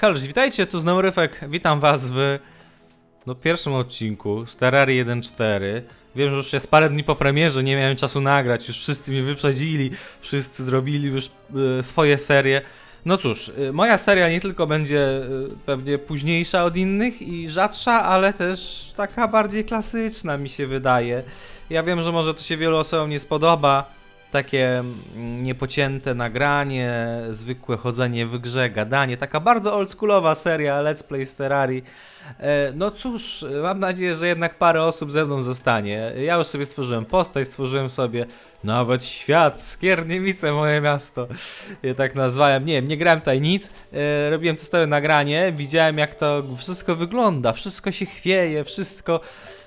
Helż, witajcie, tu znowu Ryfek. Witam was w no, pierwszym odcinku z Terrarii 1.4. Wiem, że już jest parę dni po premierze, nie miałem czasu nagrać, już wszyscy mnie wyprzedzili, wszyscy zrobili już e, swoje serie. No cóż, e, moja seria nie tylko będzie e, pewnie późniejsza od innych i rzadsza, ale też taka bardziej klasyczna mi się wydaje. Ja wiem, że może to się wielu osobom nie spodoba, takie mm, niepocięte nagranie, zwykłe chodzenie w grze, gadanie, taka bardzo oldschoolowa seria Let's Play z Terrarii. E, No cóż, mam nadzieję, że jednak parę osób ze mną zostanie. Ja już sobie stworzyłem postać, stworzyłem sobie nawet świat, Skierniewice, moje miasto. Je tak nazwałem. Nie wiem, nie grałem tutaj nic, e, robiłem testowe nagranie, widziałem jak to wszystko wygląda, wszystko się chwieje, wszystko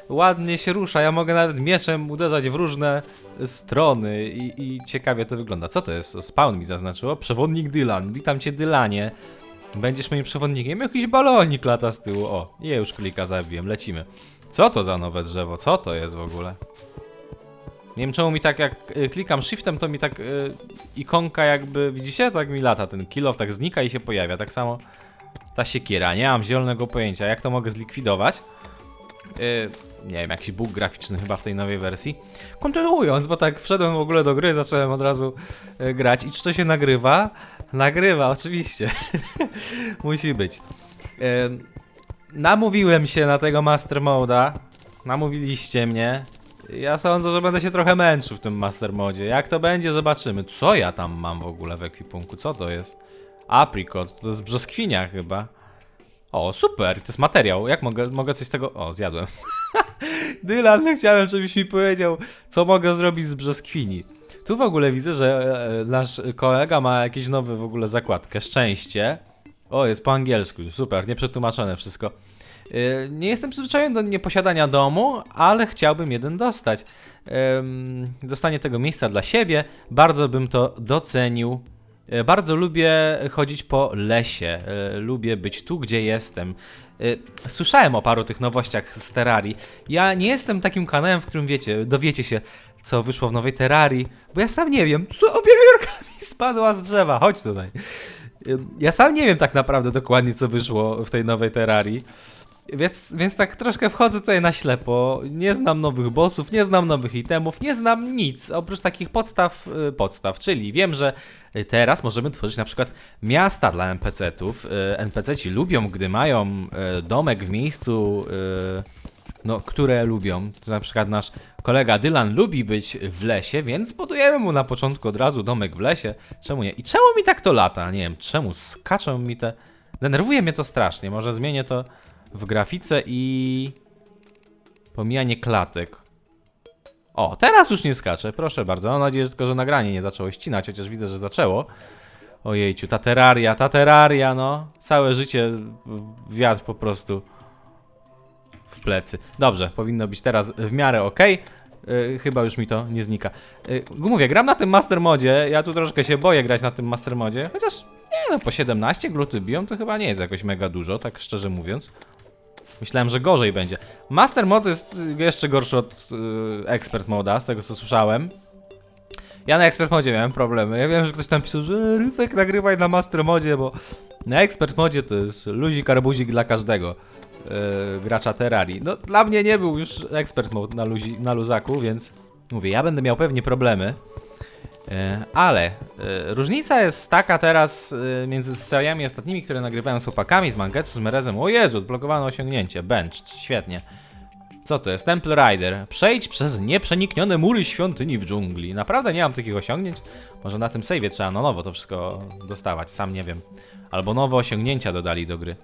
ładnie się rusza. Ja mogę nawet mieczem uderzać w różne strony i, i ciekawie to wygląda. Co to jest? Spawn mi zaznaczyło. Przewodnik Dylan. Witam cię, Dylanie. Będziesz moim przewodnikiem. Jakiś balonik lata z tyłu. O, je już klika zabiłem. Lecimy. Co to za nowe drzewo? Co to jest w ogóle? Nie wiem czemu mi tak jak y, klikam shiftem, to mi tak y, ikonka jakby, widzicie? Tak mi lata ten kill tak znika i się pojawia. Tak samo ta siekiera. Nie mam zielonego pojęcia. Jak to mogę zlikwidować? Y, nie wiem, jakiś bóg graficzny chyba w tej nowej wersji. Kontynuując, bo tak wszedłem w ogóle do gry, zacząłem od razu y, grać. I czy to się nagrywa? Nagrywa, oczywiście. Musi być. Namówiłem się na tego Master Moda. Namówiliście mnie. Ja sądzę, że będę się trochę męczył w tym Master Modzie. Jak to będzie, zobaczymy. Co ja tam mam w ogóle w ekwipunku? Co to jest? Apricot, to jest brzoskwinia chyba. O, super, to jest materiał. Jak mogę, mogę coś z tego... O, zjadłem. Dylan, chciałem, żebyś mi powiedział, co mogę zrobić z brzoskwini. Tu w ogóle widzę, że e, nasz kolega ma jakieś nowe w ogóle zakładkę. Szczęście. O, jest po angielsku. Super, nieprzetłumaczone wszystko. E, Nie jestem przyzwyczajony do nieposiadania domu, ale chciałbym jeden dostać. Dostanie tego miejsca dla siebie. Bardzo bym to docenił. E, Bardzo lubię chodzić po lesie. e, Lubię być tu, gdzie jestem. E, Słyszałem o paru tych nowościach z Terrarii. Ja nie jestem takim kanałem, w którym wiecie, dowiecie się, co wyszło w nowej Terrarii, bo ja sam nie wiem, co wiewiórka mi spadła z drzewa. Chodź tutaj. Ja sam nie wiem tak naprawdę dokładnie, co wyszło w tej nowej Terrarii. Więc, więc tak troszkę wchodzę tutaj na ślepo. Nie znam nowych bossów, nie znam nowych itemów, nie znam nic oprócz takich podstaw, y, podstaw. Czyli wiem, że teraz możemy tworzyć na przykład miasta dla NPC-ów. Y, NPC-ci lubią, gdy mają y, domek w miejscu, no, które lubią. Na przykład nasz kolega Dylan lubi być w lesie, więc budujemy mu na początku od razu domek w lesie. Czemu nie? I czemu mi tak to lata? Nie wiem, czemu skaczą mi te... Denerwuje mnie to strasznie. Może zmienię to w grafice i pomijanie klatek. O, teraz już nie skaczę, proszę bardzo. Mam nadzieję, że tylko, że nagranie nie zaczęło ścinać, chociaż widzę, że zaczęło. Ojejciu, ta terraria, ta terraria, no. Całe życie wiatr po prostu w plecy. Dobrze, powinno być teraz w miarę ok. chyba już mi to nie znika. Yy, mówię, gram na tym master modzie. Ja tu troszkę się boję grać na tym master modzie. Chociaż nie no, po 17 gluty biją to chyba nie jest jakoś mega dużo, tak szczerze mówiąc. Myślałem, że gorzej będzie. Master mod jest jeszcze gorszy od y, expert moda, z tego co słyszałem. Ja na expert modzie miałem problemy. Ja wiem, że ktoś tam pisał, że Ryfek nagrywaj na master modzie, bo na expert modzie to jest luzik arbuzik dla każdego y, gracza Terrarii. No dla mnie nie był już expert mode na, luzi, na luzaku, więc mówię, ja będę miał pewnie problemy. E, Ale e, różnica jest taka teraz e, między seriami ostatnimi, które nagrywałem z chłopakami, z Mangetsu, z Merezem. O Jezu, odblokowano osiągnięcie. Bench, świetnie. Co to jest? Temple Rider. Przejdź przez nieprzeniknione mury świątyni w dżungli. Naprawdę nie mam takich osiągnięć. Może na tym save'ie trzeba na nowo to wszystko dostawać, sam nie wiem. Albo nowe osiągnięcia dodali do gry.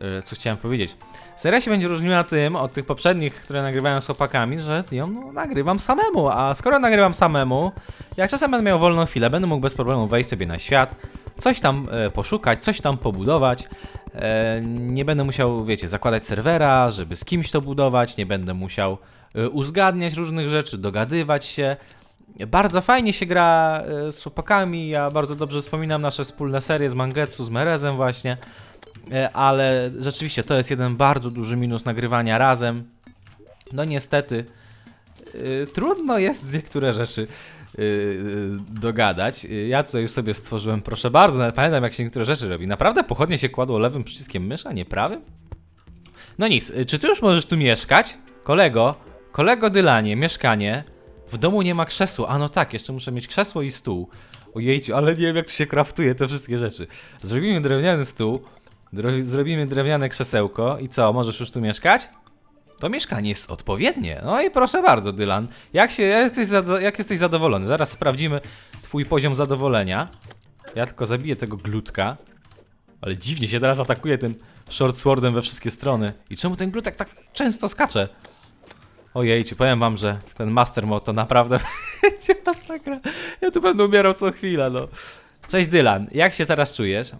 E, Co chciałem powiedzieć? Seria się będzie różniła tym od tych poprzednich, które nagrywałem z chłopakami, że ją no, nagrywam samemu. A skoro nagrywam samemu, jak czasem będę miał wolną chwilę, będę mógł bez problemu wejść sobie na świat, coś tam e, poszukać, coś tam pobudować. E, nie będę musiał, wiecie, zakładać serwera, żeby z kimś to budować, nie będę musiał e, uzgadniać różnych rzeczy, dogadywać się. Bardzo fajnie się gra e, z chłopakami, ja bardzo dobrze wspominam nasze wspólne serie z Mangetsu, z Merezem właśnie. E, ale rzeczywiście to jest jeden bardzo duży minus nagrywania razem. No niestety, y, trudno jest niektóre rzeczy yy, dogadać. Ja tutaj już sobie stworzyłem, proszę bardzo, nawet pamiętam jak się niektóre rzeczy robi. Naprawdę pochodnie się kładło lewym przyciskiem myszy, a nie prawym? No nic, czy ty już możesz tu mieszkać? Kolego, kolego Dylanie, mieszkanie. W domu nie ma krzesła. A no tak, jeszcze muszę mieć krzesło i stół. Ojejciu, ale nie wiem jak to się kraftuje te wszystkie rzeczy. Zrobimy drewniany stół, dro- zrobimy drewniane krzesełko i co, możesz już tu mieszkać? To mieszkanie jest odpowiednie. No i proszę bardzo, Dylan. Jak, się, jak, jesteś, jak jesteś zadowolony? Zaraz sprawdzimy twój poziom zadowolenia. Ja tylko zabiję tego glutka. Ale dziwnie się teraz atakuje tym short swordem we wszystkie strony. I czemu ten glutek tak często skacze? Ojejcie, powiem wam, że ten Master Mode to naprawdę będzie masakra. Ja tu będę umierał co chwila, no. Cześć Dylan, jak się teraz czujesz?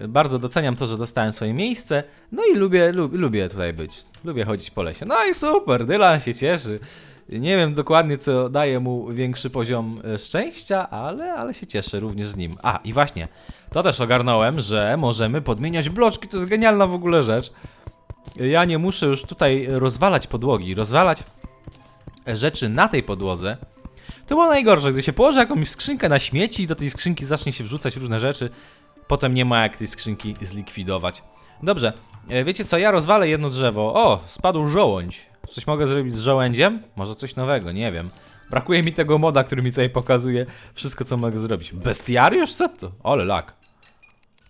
Yy, bardzo doceniam to, że dostałem swoje miejsce. No i lubię, lub, lubię tutaj być. Lubię chodzić po lesie. No i super, Dylan się cieszy. Nie wiem dokładnie, co daje mu większy poziom e, szczęścia, ale, ale się cieszę również z nim. A, i właśnie, to też ogarnąłem, że możemy podmieniać bloczki. To jest genialna w ogóle rzecz. Ja nie muszę już tutaj rozwalać podłogi, rozwalać rzeczy na tej podłodze. To było najgorsze, gdy się położy jakąś skrzynkę na śmieci i do tej skrzynki zacznie się wrzucać różne rzeczy, potem nie ma jak tej skrzynki zlikwidować. Dobrze, e, wiecie co, ja rozwalę jedno drzewo. O, spadł żołądź. Coś mogę zrobić z żołędziem? Może coś nowego, nie wiem. Brakuje mi tego moda, który mi tutaj pokazuje wszystko, co mogę zrobić. Bestiariusz? Co to? Ole lak.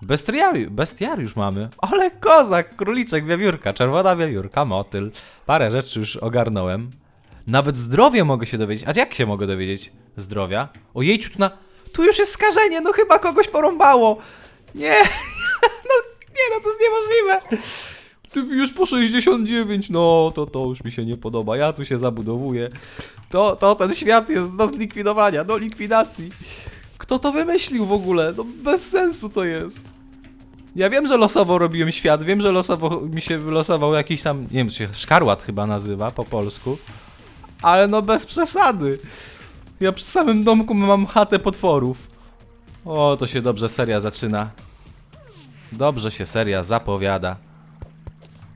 Bestiariusz, bestiariusz mamy. Ale kozak, króliczek, wiewiórka, czerwona wiewiórka, motyl. Parę rzeczy już ogarnąłem. Nawet zdrowie mogę się dowiedzieć. A jak się mogę dowiedzieć zdrowia? Ojejciu, tu na... Tu już jest skażenie, no chyba kogoś porąbało. Nie, no nie, no to jest niemożliwe. Ty już po 69, no to to już mi się nie podoba. Ja tu się zabudowuję. To, to ten świat jest do zlikwidowania, do likwidacji. Kto to wymyślił w ogóle? No bez sensu to jest. Ja wiem, że losowo robiłem świat, wiem, że losowo mi się wylosował jakiś tam, nie wiem, czy szkarłat chyba nazywa po polsku. Ale no bez przesady. Ja przy samym domku mam chatę potworów. O, to się dobrze seria zaczyna. Dobrze się seria zapowiada.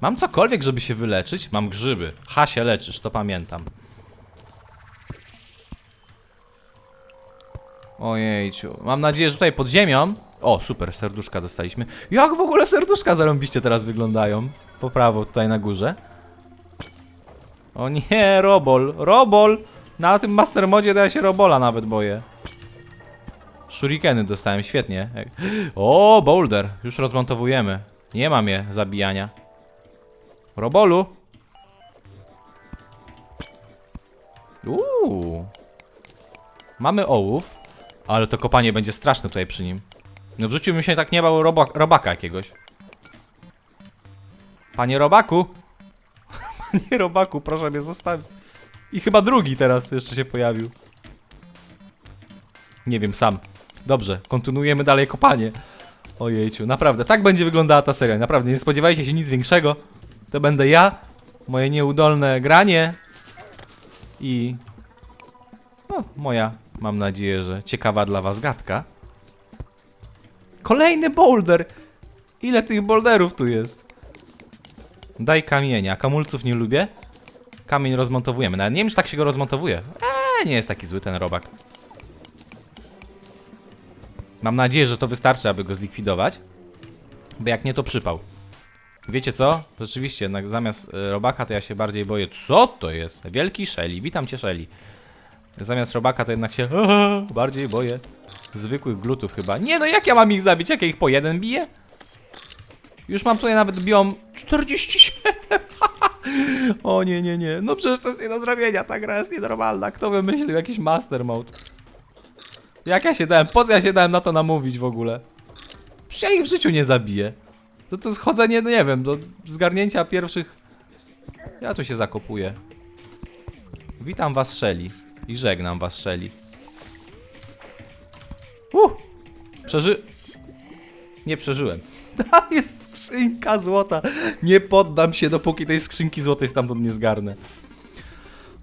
Mam cokolwiek, żeby się wyleczyć? Mam grzyby. Ha, się leczysz, to pamiętam. Ojejciu. Mam nadzieję, że tutaj pod ziemią... O, super, serduszka dostaliśmy. Jak w ogóle serduszka zarąbiście teraz wyglądają? Po prawo, tutaj na górze. O nie, Robol, Robol! Na tym Master Modzie się Robola nawet boję. Shurikeny dostałem, świetnie. O, Boulder, już rozmontowujemy. Nie mam je zabijania. Robolu! Uuu. Mamy ołów, ale to kopanie będzie straszne tutaj przy nim. No wrzucił mi się tak nie bał roba robaka jakiegoś. Panie robaku! Panie robaku, proszę mnie zostawić. I chyba drugi teraz jeszcze się pojawił. Nie wiem, sam. Dobrze, kontynuujemy dalej kopanie. Ojejciu, naprawdę, tak będzie wyglądała ta seria. Naprawdę, nie spodziewajcie się nic większego. To będę ja, moje nieudolne granie i... No, moja, mam nadzieję, że ciekawa dla was gadka. Kolejny boulder! Ile tych boulderów tu jest? Daj kamienia. Kamulców nie lubię. Kamień rozmontowujemy. Nawet nie wiem, czy tak się go rozmontowuje. Eee, nie jest taki zły ten robak. Mam nadzieję, że to wystarczy, aby go zlikwidować. Bo jak nie, to przypał. Wiecie co? Rzeczywiście, jednak zamiast e, robaka to ja się bardziej boję. Co to jest? Wielki Shelly. Witam cię, Shelly. Zamiast robaka to jednak się bardziej boję zwykłych glutów chyba. Nie no, jak ja mam ich zabić? Jak ja ich po jeden biję? Już mam tutaj nawet biom 47. o nie, nie, nie. No przecież to jest nie do zrobienia. Ta gra jest nienormalna. Kto wymyślił jakiś master mode? Jak ja się dałem? Po co ja się dałem na to namówić w ogóle? Przecież ja ich w życiu nie zabiję. To to jest chodzenie, no nie wiem, do zgarnięcia pierwszych... Ja tu się zakopuję. Witam was, Shelly. I żegnam was, Shelly. Uh! Przeży... Nie przeżyłem. Tam jest skrzynka złota. Nie poddam się, dopóki tej skrzynki złotej stamtąd nie zgarnę.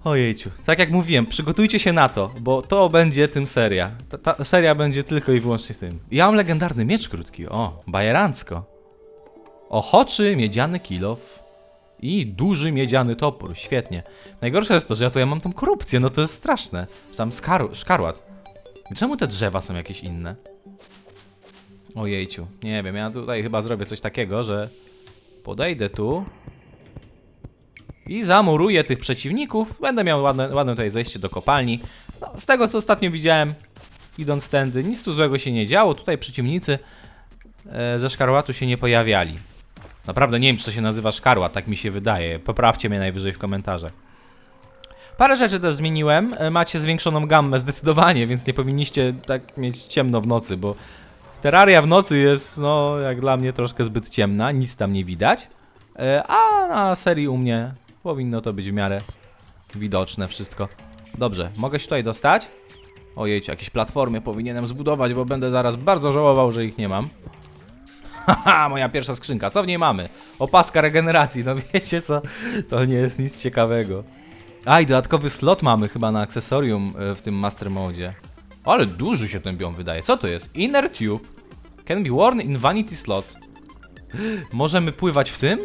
Ojejciu. Tak jak mówiłem, przygotujcie się na to, bo to będzie tym seria. Ta, ta seria będzie tylko i wyłącznie tym. Ja mam legendarny miecz krótki. O, bajerancko. Ochoczy miedziany kilof I duży miedziany topór, świetnie. Najgorsze jest to, że ja to ja mam tą korupcję, no to jest straszne. Tam skar szkarłat. Czemu te drzewa są jakieś inne? Ojejciu, nie wiem, ja tutaj chyba zrobię coś takiego, że podejdę tu i zamuruję tych przeciwników. Będę miał ładne, ładne tutaj zejście do kopalni. No, z tego co ostatnio widziałem, idąc tędy, nic tu złego się nie działo. Tutaj przeciwnicy e, ze szkarłatu się nie pojawiali. Naprawdę nie wiem, czy to się nazywa szkarłat, tak mi się wydaje. Poprawcie mnie najwyżej w komentarzach. Parę rzeczy też zmieniłem. E, Macie zwiększoną gammę zdecydowanie, więc nie powinniście tak mieć ciemno w nocy, bo Terraria w nocy jest, no, jak dla mnie troszkę zbyt ciemna, nic tam nie widać. E, A na serii u mnie powinno to być w miarę widoczne wszystko. Dobrze, mogę się tutaj dostać? Ojejcie, jakieś platformy powinienem zbudować, bo będę zaraz bardzo żałował, że ich nie mam. Haha, moja pierwsza skrzynka. Co w niej mamy? Opaska regeneracji. No wiecie co? To nie jest nic ciekawego. A i dodatkowy slot mamy chyba na akcesorium e, w tym Master Mode. Ale duży się ten biom wydaje. Co to jest? Inner Tube. Can be worn in vanity slots. Możemy pływać w tym?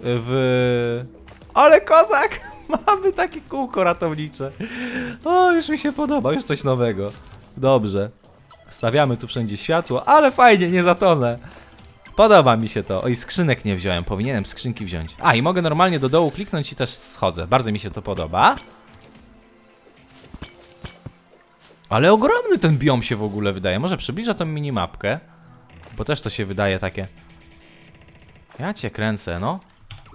W... Ale kozak! Mamy takie kółko ratownicze. O, już mi się podoba, już coś nowego. Dobrze. Stawiamy tu wszędzie światło, ale fajnie, nie zatonę. Podoba mi się to. Oj, skrzynek nie wziąłem, powinienem skrzynki wziąć. A, i mogę normalnie do dołu kliknąć i też schodzę. Bardzo mi się to podoba. Ale ogromny ten biom się w ogóle wydaje. Może przybliżę tą minimapkę, bo też to się wydaje takie... Ja cię kręcę, no.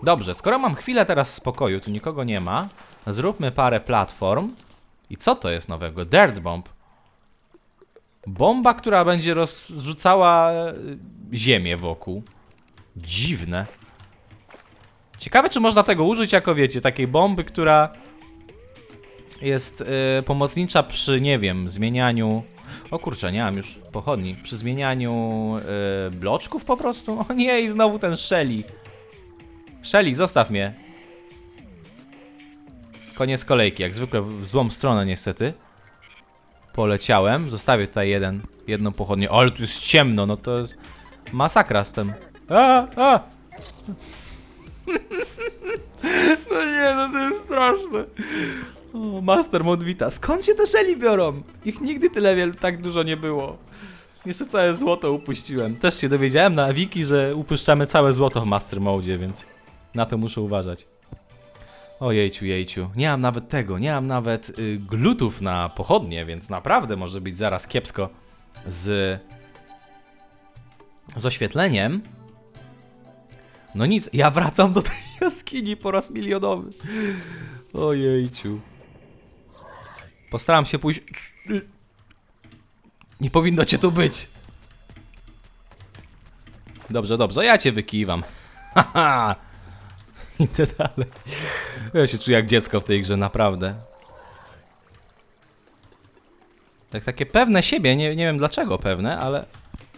Dobrze, skoro mam chwilę teraz spokoju, tu nikogo nie ma, zróbmy parę platform. I co to jest nowego? Dirt Bomb. Bomba, która będzie rozrzucała e, ziemię wokół. Dziwne. Ciekawe, czy można tego użyć jako, wiecie, takiej bomby, która jest e, pomocnicza przy, nie wiem, zmienianiu... O kurczę, nie mam już pochodni. Przy zmienianiu e, bloczków po prostu? O nie, i znowu ten Shelly. Shelly, zostaw mnie. Koniec kolejki, jak zwykle w złą stronę niestety. Poleciałem, zostawię tutaj jeden, jedną pochodnię. O, ale tu jest ciemno, no to jest masakra z tym. A, a! No nie, no to jest straszne. O, Master Mod Vita. Skąd się te Shelly biorą? Ich nigdy tyle tak dużo nie było. Jeszcze całe złoto upuściłem. Też się dowiedziałem na wiki, że upuszczamy całe złoto w Master Mode, więc na to muszę uważać. O jejciu, jejciu. Nie mam nawet tego, nie mam nawet y, glutów na pochodnie, więc naprawdę może być zaraz kiepsko z, z oświetleniem. No nic, ja wracam do tej jaskini po raz milionowy. O jejciu. Postaram się pójść... Nie powinno cię tu być. Dobrze, dobrze, ja cię wykiwam. Haha. Idę dalej. Ja się czuję jak dziecko w tej grze, naprawdę. Tak takie pewne siebie, nie, nie wiem dlaczego pewne, ale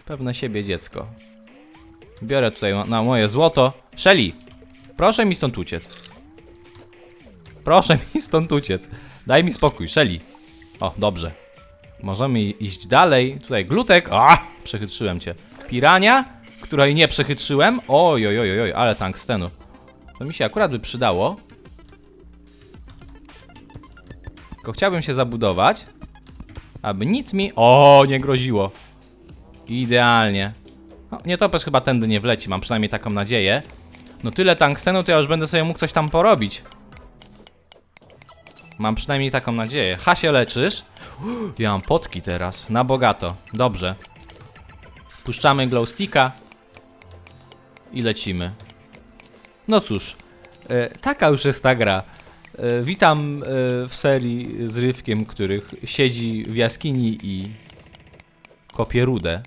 pewne siebie dziecko. Biorę tutaj na- moje złoto. Shelly, proszę mi stąd uciec. Proszę mi stąd uciec. Daj mi spokój, Shelly. O, dobrze. Możemy iść dalej. Tutaj glutek. A, przechytrzyłem cię. Pirania, której nie przechytrzyłem. Oj, oj, oj, oj, ale tungstenu. To mi się akurat by przydało. Tylko chciałbym się zabudować, aby nic mi... O, nie groziło. Idealnie. No, nietoperz chyba tędy nie wleci, mam przynajmniej taką nadzieję. No tyle tungstenu, to ja już będę sobie mógł coś tam porobić. Mam przynajmniej taką nadzieję. Ha się leczysz. Ja mam potki teraz, na bogato. Dobrze. Puszczamy glowsticka i lecimy. No cóż, e, taka już jest ta gra. E, witam e, w serii z Rywkiem, których siedzi w jaskini i kopie rudę.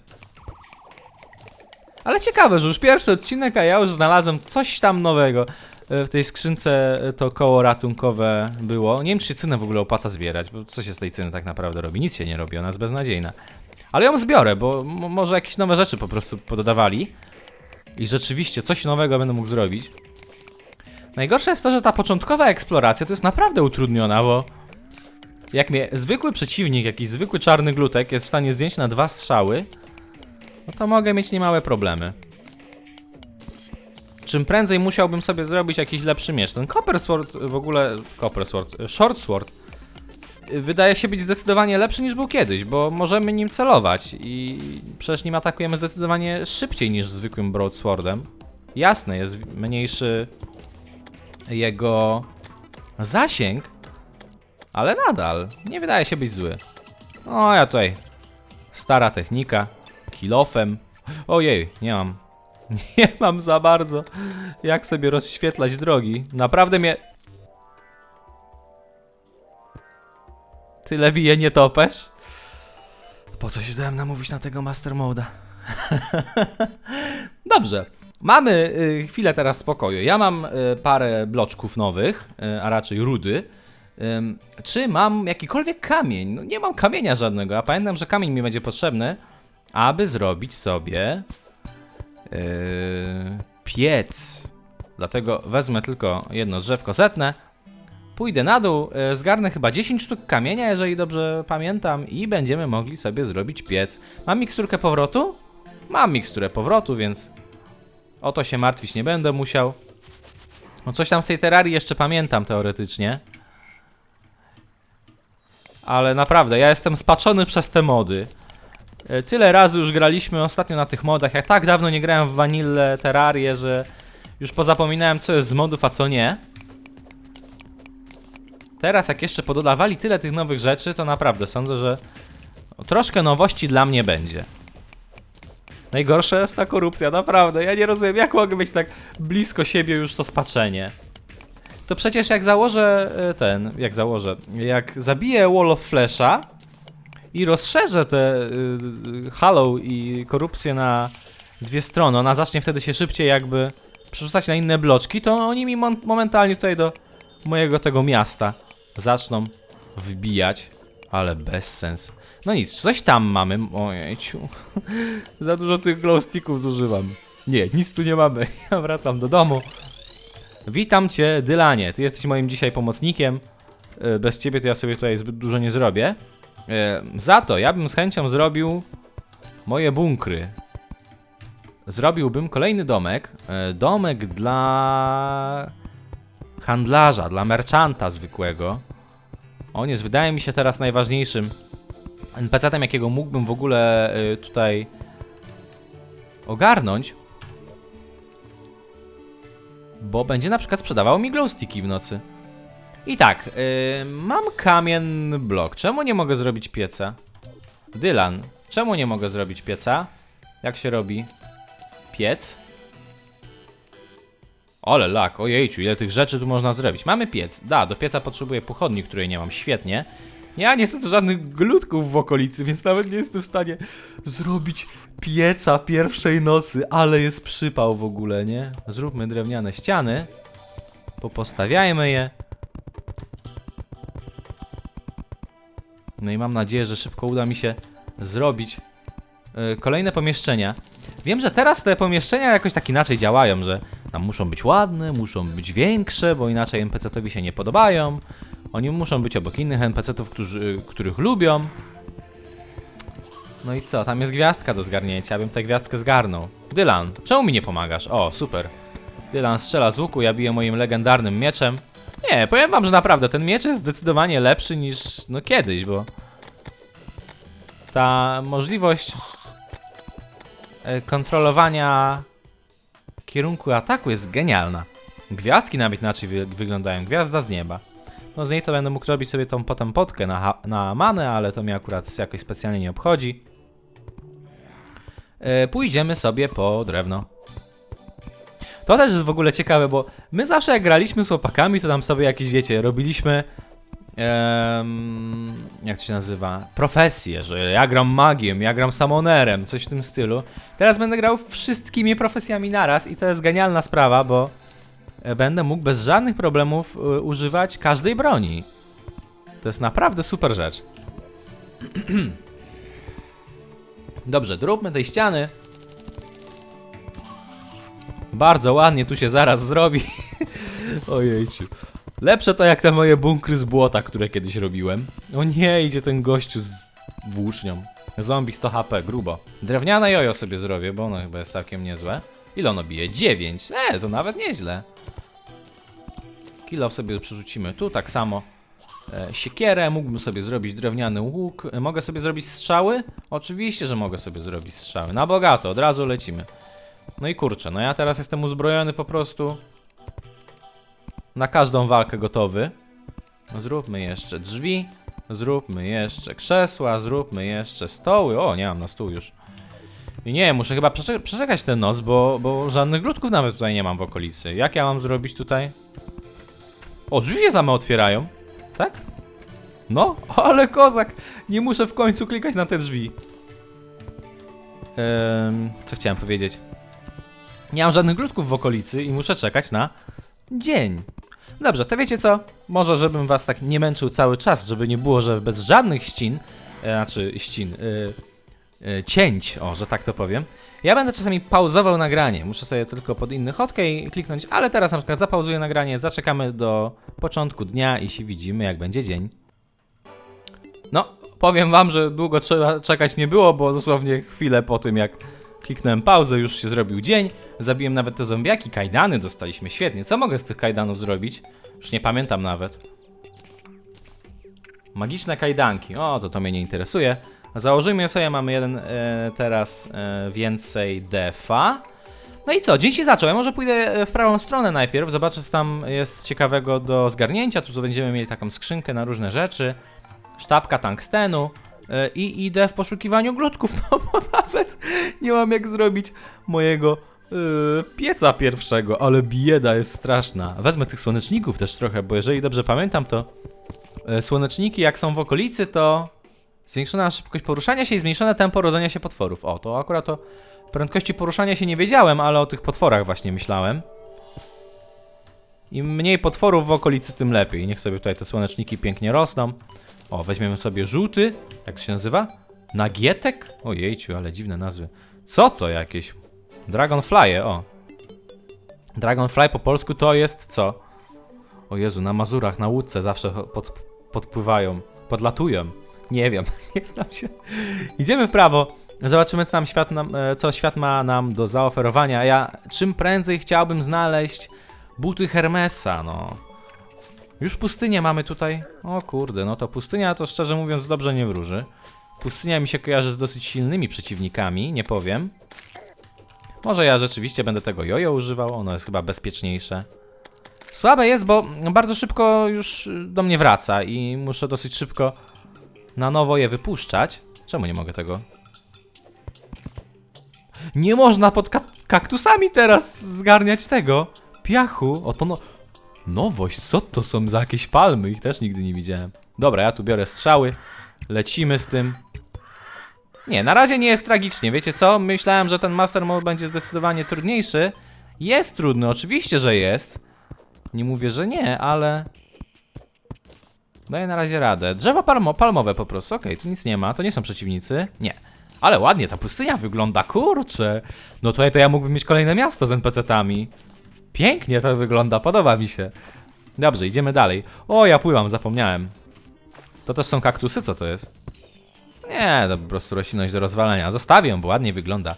Ale ciekawe, że już pierwszy odcinek, a ja już znalazłem coś tam nowego. W tej skrzynce to koło ratunkowe było. Nie wiem, czy się cynę w ogóle opłaca zbierać, bo co się z tej ceny tak naprawdę robi? Nic się nie robi, ona jest beznadziejna. Ale ją zbiorę, bo może jakieś nowe rzeczy po prostu pododawali. I rzeczywiście coś nowego będę mógł zrobić. Najgorsze jest to, że ta początkowa eksploracja to jest naprawdę utrudniona, bo jak mnie zwykły przeciwnik, jakiś zwykły czarny glutek jest w stanie zdjąć na dwa strzały, no to mogę mieć niemałe problemy. Czym prędzej musiałbym sobie zrobić jakiś lepszy miecz. Ten Copper Sword w ogóle... Copper Sword... e, Short Sword y, wydaje się być zdecydowanie lepszy niż był kiedyś, bo możemy nim celować i przecież nim atakujemy zdecydowanie szybciej niż zwykłym broadswordem. Jasne, jest mniejszy jego zasięg, ale nadal nie wydaje się być zły. O, ja tutaj stara technika, kilofem. Ojej, nie mam, nie mam za bardzo jak sobie rozświetlać drogi. Naprawdę mnie Tyle bije nie topesz? Po co się dałem namówić na tego Master Moda? Dobrze. Mamy y, chwilę teraz spokoju. Ja mam y, parę bloczków nowych, y, a raczej rudy. Czy mam jakikolwiek kamień? No nie mam kamienia żadnego. Ja pamiętam, że kamień mi będzie potrzebny, aby zrobić sobie yy, piec. Dlatego wezmę tylko jedno drzewko, zetnę. Pójdę na dół, y, zgarnę chyba 10 sztuk kamienia, jeżeli dobrze pamiętam, i będziemy mogli sobie zrobić piec. Mam miksturkę powrotu? Mam miksturę powrotu, więc o to się martwić nie będę musiał. No coś tam z tej terrarii jeszcze pamiętam teoretycznie. Ale naprawdę, ja jestem spaczony przez te mody. E, Tyle razy już graliśmy ostatnio na tych modach. Ja tak dawno nie grałem w Vanille Terrarię, że już pozapominałem co jest z modów, a co nie. Teraz jak jeszcze pododawali tyle tych nowych rzeczy, to naprawdę sądzę, że troszkę nowości dla mnie będzie. Najgorsza jest ta korupcja, naprawdę. Ja nie rozumiem, jak mogę być tak blisko siebie już to spaczenie. To przecież jak założę e, ten, jak założę, jak zabiję Wall of Flesha i rozszerzę te y, y, Hollow i korupcję na dwie strony, ona zacznie wtedy się szybciej jakby przerzucać na inne bloczki, to oni mi momentalnie tutaj do mojego tego miasta zaczną wbijać, ale bez sens. No nic, coś tam mamy, ojejciu, za dużo tych glowsticków zużywam. Nie, nic tu nie mamy, ja wracam do domu. Witam cię, Dylanie. Ty jesteś moim dzisiaj pomocnikiem. E, Bez ciebie to ja sobie tutaj zbyt dużo nie zrobię. E, Za to ja bym z chęcią zrobił moje bunkry. Zrobiłbym kolejny domek. E, Domek dla handlarza, dla merchanta zwykłego. On jest, wydaje mi się, teraz najważniejszym NPC-tem, jakiego mógłbym w ogóle e, tutaj ogarnąć bo będzie na przykład sprzedawał mi glowsticki w nocy. I tak, yy, mam kamienny blok. Czemu nie mogę zrobić pieca? Dylan, czemu nie mogę zrobić pieca? Jak się robi piec? Ole lak, ojejciu, ile tych rzeczy tu można zrobić. Mamy piec, da, do pieca potrzebuję pochodni, której nie mam, świetnie. Ja niestety żadnych glutków w okolicy, więc nawet nie jestem w stanie zrobić pieca pierwszej nocy, ale jest przypał w ogóle, nie? Zróbmy drewniane ściany, popostawiajmy je. No i mam nadzieję, że szybko uda mi się zrobić e, kolejne pomieszczenia. Wiem, że teraz te pomieszczenia jakoś tak inaczej działają, że tam muszą być ładne, muszą być większe, bo inaczej NPC-towi się nie podobają. Oni muszą być obok innych NPC-ów, których lubią. No i co? Tam jest gwiazdka do zgarnięcia, ja bym tę gwiazdkę zgarnął. Dylan, czemu mi nie pomagasz? O, super. Dylan strzela z łuku, ja biję moim legendarnym mieczem. Nie, powiem wam, że naprawdę ten miecz jest zdecydowanie lepszy niż no kiedyś, bo ta możliwość e, kontrolowania kierunku ataku jest genialna. Gwiazdki nawet inaczej wy wyglądają. Gwiazda z nieba. No z niej to będę mógł robić sobie tą potem potkę na, na manę, ale to mnie akurat jakoś specjalnie nie obchodzi. E, pójdziemy sobie po drewno. To też jest w ogóle ciekawe, bo my zawsze jak graliśmy z chłopakami, to tam sobie jakieś, wiecie, robiliśmy em, jak to się nazywa? Profesje, że ja gram magiem, ja gram samonerem, coś w tym stylu. Teraz będę grał wszystkimi profesjami naraz i to jest genialna sprawa, bo e, będę mógł bez żadnych problemów e, używać każdej broni. To jest naprawdę super rzecz. Dobrze, zróbmy tej ściany. Bardzo ładnie tu się zaraz zrobi. Ojejciu. Lepsze to jak te moje bunkry z błota, które kiedyś robiłem. O nie, idzie ten gościu z włócznią. Zombie 100 HP, grubo. Drewniane jojo sobie zrobię, bo ono chyba jest całkiem niezłe. Ile ono bije? 9. E, to nawet nieźle. Kilo sobie przerzucimy tu, tak samo. E, siekierę, mógłbym sobie zrobić drewniany łuk. E, mogę sobie zrobić strzały? Oczywiście, że mogę sobie zrobić strzały. Na bogato, od razu lecimy. No i kurczę, no ja teraz jestem uzbrojony po prostu na każdą walkę gotowy. Zróbmy jeszcze drzwi, zróbmy jeszcze krzesła, zróbmy jeszcze stoły. O, nie mam na stół już. I nie, muszę chyba przecze- przeczekać tę noc, bo, bo żadnych glutków nawet tutaj nie mam w okolicy. Jak ja mam zrobić tutaj? O, drzwi się same otwierają. Tak? No, ale kozak! Nie muszę w końcu klikać na te drzwi. Co chciałem powiedzieć? Nie mam żadnych glutków w okolicy i muszę czekać na dzień. Dobrze, to wiecie co? Może żebym was tak nie męczył cały czas, żeby nie było, że bez żadnych ścin, e, znaczy ścin, e, e, cięć, o, że tak to powiem. Ja będę czasami pauzował nagranie. Muszę sobie tylko pod inny hotkey kliknąć, ale teraz na przykład zapauzuję nagranie, zaczekamy do początku dnia i się widzimy, jak będzie dzień. No, powiem wam, że długo trzeba czekać nie było, bo dosłownie chwilę po tym, jak kliknąłem pauzę, już się zrobił dzień. Zabiłem nawet te zombiaki, kajdany dostaliśmy, świetnie. Co mogę z tych kajdanów zrobić? Już nie pamiętam nawet. Magiczne kajdanki, o, to to mnie nie interesuje. Założymy sobie, mamy jeden e, teraz e, więcej defa. No i co, dzień się zaczął. Ja może pójdę e, w prawą stronę najpierw, zobaczę co tam jest ciekawego do zgarnięcia. Tu będziemy mieli taką skrzynkę na różne rzeczy. Sztabka tungstenu. E, I idę w poszukiwaniu glutków, no bo nawet nie mam jak zrobić mojego e, pieca pierwszego, ale bieda jest straszna. Wezmę tych słoneczników też trochę, bo jeżeli dobrze pamiętam, to e, słoneczniki jak są w okolicy, to Zwiększona szybkość poruszania się i zmniejszone tempo rodzenia się potworów. O, to akurat o prędkości poruszania się nie wiedziałem, ale o tych potworach właśnie myślałem. Im mniej potworów w okolicy, tym lepiej. Niech sobie tutaj te słoneczniki pięknie rosną. O, weźmiemy sobie żółty. Jak to się nazywa? Nagietek? Ojejciu, ale dziwne nazwy. Co to jakieś? Dragonfly, o. Dragonfly po polsku to jest co? O Jezu, na Mazurach, na łódce zawsze pod, podpływają, podlatują. Nie wiem, nie znam się. Idziemy w prawo. Zobaczymy, co, nam świat nam, e, co świat ma nam do zaoferowania. Ja czym prędzej chciałbym znaleźć buty Hermesa, no. Już pustynię mamy tutaj. O kurde, no to pustynia to szczerze mówiąc dobrze nie wróży. Pustynia mi się kojarzy z dosyć silnymi przeciwnikami, nie powiem. Może ja rzeczywiście będę tego jojo używał, ono jest chyba bezpieczniejsze. Słabe jest, bo bardzo szybko już do mnie wraca i muszę dosyć szybko na nowo je wypuszczać. Czemu nie mogę tego? Nie można pod ka kaktusami teraz zgarniać tego piachu. Oto no... Nowość, co to są za jakieś palmy? Ich też nigdy nie widziałem. Dobra, ja tu biorę strzały. Lecimy z tym. Nie, na razie nie jest tragicznie. Wiecie co? Myślałem, że ten Master Mode będzie zdecydowanie trudniejszy. Jest trudny, oczywiście, że jest. Nie mówię, że nie, ale... Daję na razie radę. Drzewa palmo palmowe po prostu. Okej, tu nic nie ma. To nie są przeciwnicy. Nie. Ale ładnie ta pustynia wygląda, kurczę. No tutaj to ja mógłbym mieć kolejne miasto z NPC-tami. Pięknie to wygląda, podoba mi się. Dobrze, idziemy dalej. O, ja pływam, zapomniałem. To też są kaktusy, co to jest? Nie, to po prostu roślinność do rozwalenia. Zostawię, bo ładnie wygląda.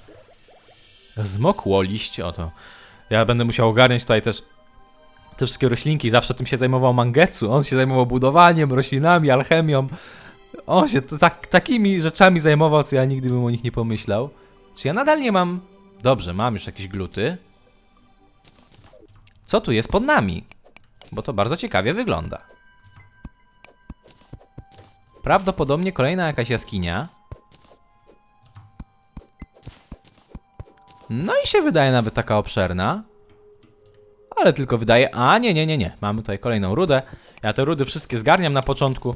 Zmokło liść, oto. Ja będę musiał ogarniać tutaj też te wszystkie roślinki. Zawsze tym się zajmował Mangetsu. On się zajmował budowaniem, roślinami, alchemią. On się tak, takimi rzeczami zajmował, co ja nigdy bym o nich nie pomyślał. Czy ja nadal nie mam... Dobrze, mam już jakieś gluty. Co tu jest pod nami? Bo to bardzo ciekawie wygląda. Prawdopodobnie kolejna jakaś jaskinia. No i się wydaje nawet taka obszerna. Ale tylko wydaje. A nie, nie, nie, nie. Mamy tutaj kolejną rudę. Ja te rudy wszystkie zgarniam na początku.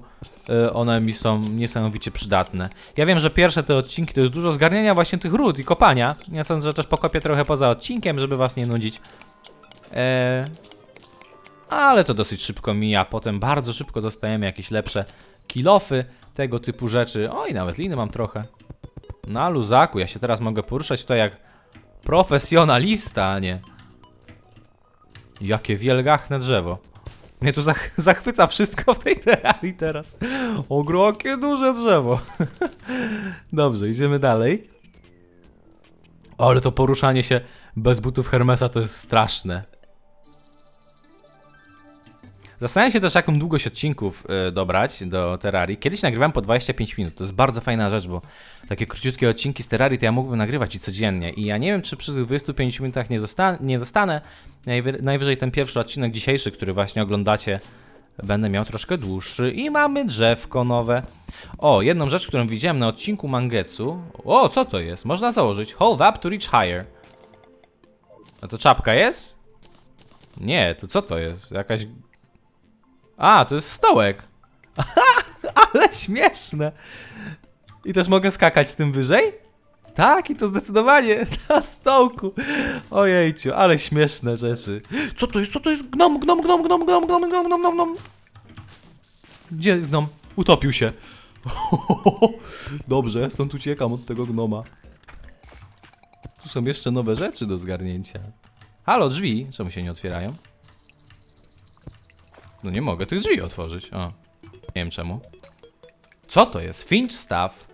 Yy, one mi są niesamowicie przydatne. Ja wiem, że pierwsze te odcinki to jest dużo zgarniania właśnie tych rud i kopania. Ja sądzę, że też pokopię trochę poza odcinkiem, żeby was nie nudzić. Eee, ale to dosyć szybko mija. Potem bardzo szybko dostajemy jakieś lepsze kilofy, tego typu rzeczy. Oj, nawet liny mam trochę. Na luzaku, ja się teraz mogę poruszać tutaj jak profesjonalista, a nie. Jakie wielgachne drzewo. Mnie tu zach zachwyca wszystko w tej terrarii teraz. O, jakie duże drzewo. Dobrze, idziemy dalej. Ale to poruszanie się Bez butów Hermesa to jest straszne. Zastanawiam się też, jaką długość odcinków y, dobrać do Terrarii. Kiedyś nagrywałem po 25 minut. To jest bardzo fajna rzecz, bo takie króciutkie odcinki z Terrarii to ja mógłbym nagrywać i codziennie. I ja nie wiem, czy przy tych 25 minutach nie, zosta nie zostanę. Najwy najwyżej ten pierwszy odcinek dzisiejszy, który właśnie oglądacie, będę miał troszkę dłuższy. I mamy drzewko nowe. O, jedną rzecz, którą widziałem na odcinku Mangetsu. O, co to jest? Można założyć. Hold up to reach higher. A to czapka jest? Nie, to co to jest? Jakaś a, to jest stołek. Ale śmieszne. I też mogę skakać z tym wyżej? Tak, i to zdecydowanie na stołku. Ojejciu, ale śmieszne rzeczy. Co to jest? Co to jest? Gnom, gnom, gnom, gnom, gnom, gnom, gnom, gnom, gnom. Gdzie jest gnom? Utopił się. Dobrze, stąd uciekam od tego gnoma. Tu są jeszcze nowe rzeczy do zgarnięcia. Halo, drzwi. Czemu się nie otwierają? No nie mogę tych drzwi otworzyć. O. Nie wiem czemu. Co to jest? Finch staff.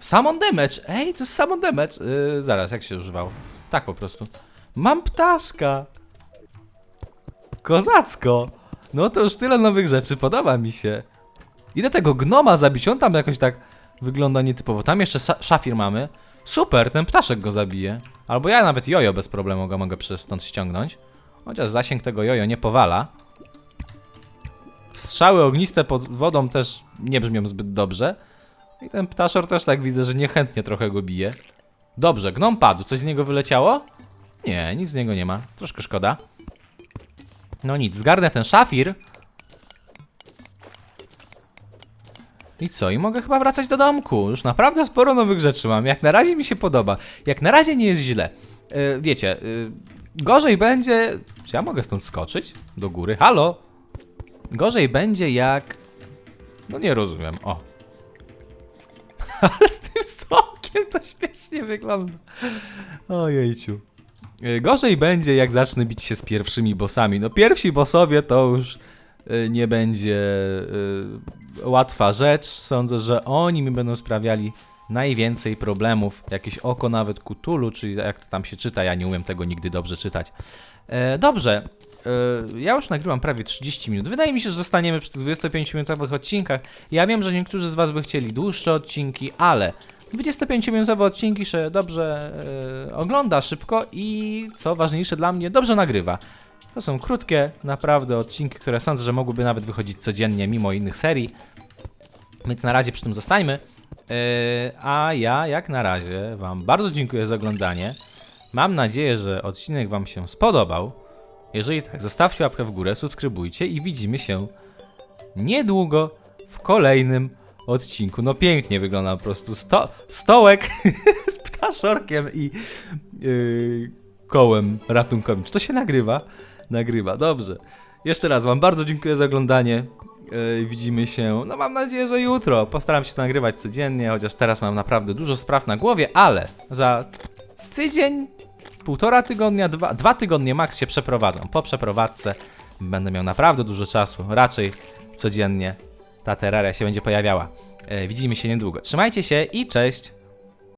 Summon damage. Ej, to jest summon damage. Yy, zaraz, jak się używał? Tak po prostu. Mam ptaszka. Kozacko. No to już tyle nowych rzeczy, podoba mi się. Idę tego gnoma zabić, on tam jakoś tak wygląda nietypowo. Tam jeszcze szafir mamy. Super, ten ptaszek go zabije. Albo ja nawet jojo bez problemu go mogę przez stąd ściągnąć. Chociaż zasięg tego jojo nie powala. Strzały ogniste pod wodą też nie brzmią zbyt dobrze. I ten ptaszor też tak widzę, że niechętnie trochę go bije. Dobrze, gnom padł. Coś z niego wyleciało? Nie, nic z niego nie ma. Troszkę szkoda. No nic, zgarnę ten szafir. I co? I mogę chyba wracać do domku. Już naprawdę sporo nowych rzeczy mam. Jak na razie mi się podoba. Jak na razie nie jest źle. Yy, wiecie, yy, gorzej będzie... Czy ja mogę stąd skoczyć? Do góry? Halo? Gorzej będzie jak... No nie rozumiem. O. Ale z tym stokiem to śmiesznie wygląda. Ojejciu. Yy, Gorzej będzie jak zacznę bić się z pierwszymi bossami. No pierwsi bossowie to już yy, nie będzie yy, łatwa rzecz. Sądzę, że oni mi będą sprawiali najwięcej problemów. Jakieś oko nawet Kutulu, czyli jak to tam się czyta, ja nie umiem tego nigdy dobrze czytać. E, dobrze, e, ja już nagrywam prawie 30 minut. Wydaje mi się, że zostaniemy przy tych 25-minutowych odcinkach. Ja wiem, że niektórzy z Was by chcieli dłuższe odcinki, ale 25-minutowe odcinki się dobrze e, ogląda szybko i co ważniejsze dla mnie, dobrze nagrywa. To są krótkie, naprawdę odcinki, które sądzę, że mogłyby nawet wychodzić codziennie mimo innych serii. Więc na razie przy tym zostańmy. Yy, a ja, jak na razie, Wam bardzo dziękuję za oglądanie. Mam nadzieję, że odcinek Wam się spodobał. Jeżeli tak, zostawcie łapkę w górę, subskrybujcie i widzimy się niedługo w kolejnym odcinku. No pięknie wygląda po prostu sto stołek z ptaszorkiem i yy, kołem ratunkowym. Czy to się nagrywa? Nagrywa, dobrze. Jeszcze raz Wam bardzo dziękuję za oglądanie. Yy, widzimy się, no mam nadzieję, że jutro. Postaram się to nagrywać codziennie, chociaż teraz mam naprawdę dużo spraw na głowie, ale za tydzień, półtora tygodnia, dwa, dwa tygodnie max się przeprowadzam. Po przeprowadzce będę miał naprawdę dużo czasu, raczej codziennie ta terraria się będzie pojawiała. Yy, widzimy się niedługo. Trzymajcie się i cześć!